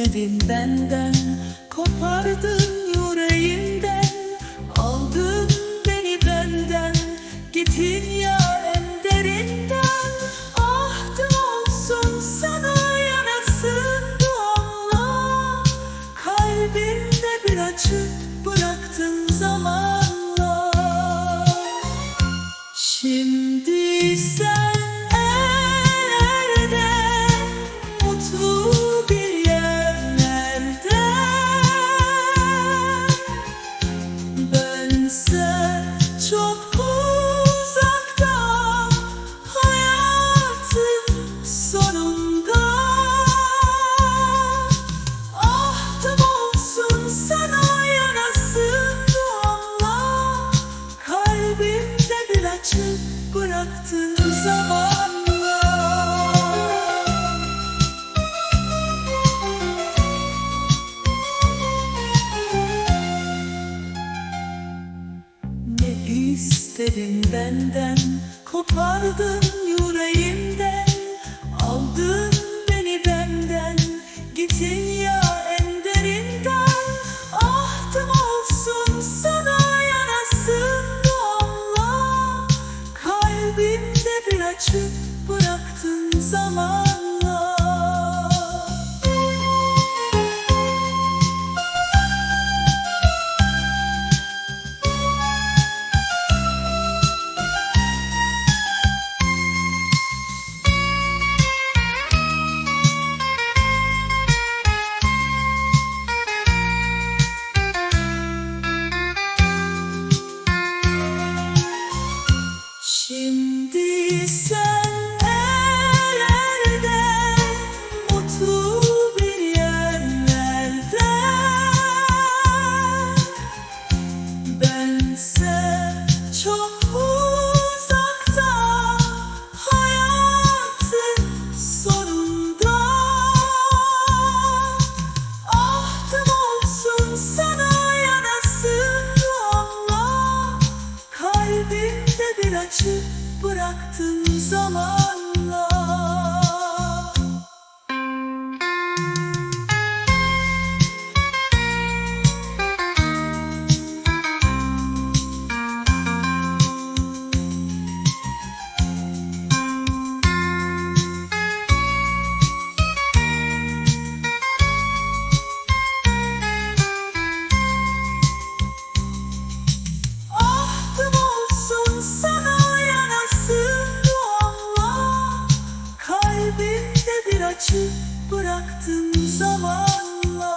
istedin benden Kopardın yüreğimden. Aldın beni benden Gittin ya en derinden. Ahtım olsun sana yanasın duamla Kalbimde bir açık bıraktın zamanla Ne istedin benden? Kopardın yüreğimden Açık bıraktın zamanla Şimdi çok uzakta Hayatın sonunda. Ahtım olsun sana yanasın duamla Kalbimde bir açık bıraktın zamanla kalbimde bir açık bıraktım zamanla.